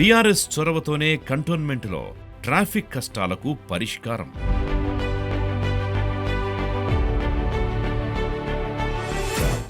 BRS చొరవతోనే కంటోన్మెంట్లో traffic కష్టాలకు పరిష్కారం.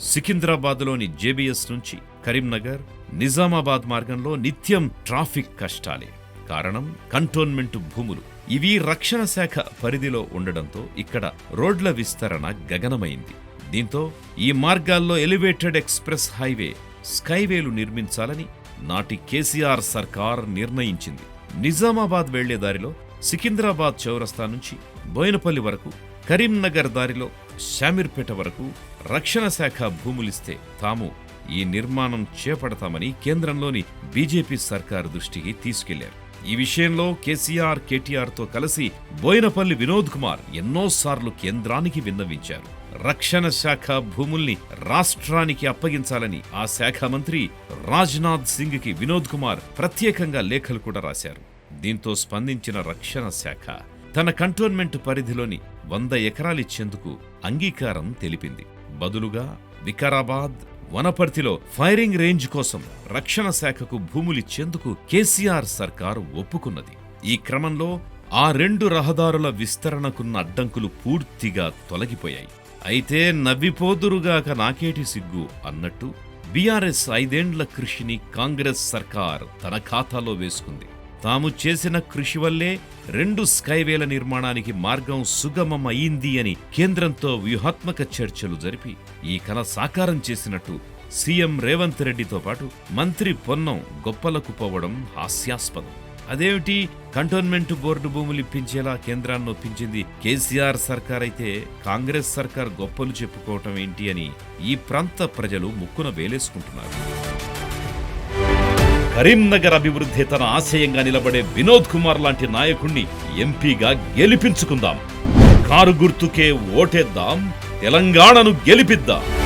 సికింద్రాబాద్లోని జేబీఎస్ నుంచి కరీంనగర్ నిజామాబాద్ మార్గంలో నిత్యం ట్రాఫిక్ కష్టాలే. కారణం కంటోన్మెంట్ భూములు. ఇవి రక్షణ శాఖ పరిధిలో ఉండడంతో ఇక్కడ రోడ్ల విస్తరణ గగనమైంది. దీంతో ఈ మార్గాల్లో ఎలివేటెడ్ ఎక్స్ప్రెస్ హైవే స్కైవేలు నిర్మించాలని నాటి కేసీఆర్ సర్కార్ నిర్ణయించింది. నిజామాబాద్ వెళ్ళే దారిలో సికింద్రాబాద్ చౌరస్తా నుంచి బోయినపల్లి వరకు కరీంనగర్ దారిలో శామీర్పేట వరకు రక్షణ శాఖ భూములిస్తే తాము ఈ నిర్మాణం చేపడతామని కేంద్రంలోని బీజేపీ సర్కారు దృష్టికి తీసుకెళ్ళారు. ఈ విషయంలో కేసీఆర్ కేటీఆర్తో కలిసి బోయినపల్లి వినోద్ కుమార్ ఎన్నోసార్లు కేంద్రానికి విన్నవించారు. రక్షణ శాఖ భూముల్ని రాష్ట్రానికి అప్పగించాలని ఆ శాఖ మంత్రి రాజ్నాథ్ సింగ్కి వినోద్ కుమార్ ప్రత్యేకంగా లేఖలు కూడా రాశారు. దీంతో స్పందించిన రక్షణ శాఖ తన కంటోన్మెంట్ పరిధిలోని వంద ఎకరాలిచ్చేందుకు అంగీకారం తెలిపింది. బదులుగా వికారాబాద్ వనపర్తిలో ఫైరింగ్ రేంజ్ కోసం రక్షణ శాఖకు భూములిచ్చేందుకు కేసీఆర్ సర్కార్ ఒప్పుకున్నది. ఈ క్రమంలో ఆ రెండు రహదారుల విస్తరణకున్న అడ్డంకులు పూర్తిగా తొలగిపోయాయి. అయితే నవ్విపోదురుగాక నాకేటి సిగ్గు అన్నట్టు బీఆర్ఎస్ ఐదేండ్ల కృషిని కాంగ్రెస్ సర్కార్ తన ఖాతాలో వేసుకుంది. తాము చేసిన కృషి వల్లే రెండు స్కైవేల నిర్మాణానికి మార్గం సుగమం అయింది అని కేంద్రంతో వ్యూహాత్మక చర్చలు జరిపి ఈ కల సాకారం చేసినట్టు సీఎం రేవంత్ రెడ్డితో పాటు మంత్రి పొన్నం గొప్పలకు పోవడం హాస్యాస్పదం. అదేమిటి? కంటోన్మెంట్ బోర్డు భూములు ఇప్పించేలా కేంద్రాన్ని ఒప్పించింది కేసీఆర్ సర్కార్ అయితే కాంగ్రెస్ సర్కార్ గొప్పలు చెప్పుకోవటం ఏంటి అని ఈ ప్రాంత ప్రజలు ముక్కున వేలేసుకుంటున్నారు. కరీంనగర్ అభివృద్ధి తన ఆశయంగా నిలబడే వినోద్ కుమార్ లాంటి నాయకుణ్ణి ఎంపీగా గెలిపించుకుందాం. కారు గుర్తుకే ఓటేద్దాం. తెలంగాణను గెలిపిద్దాం.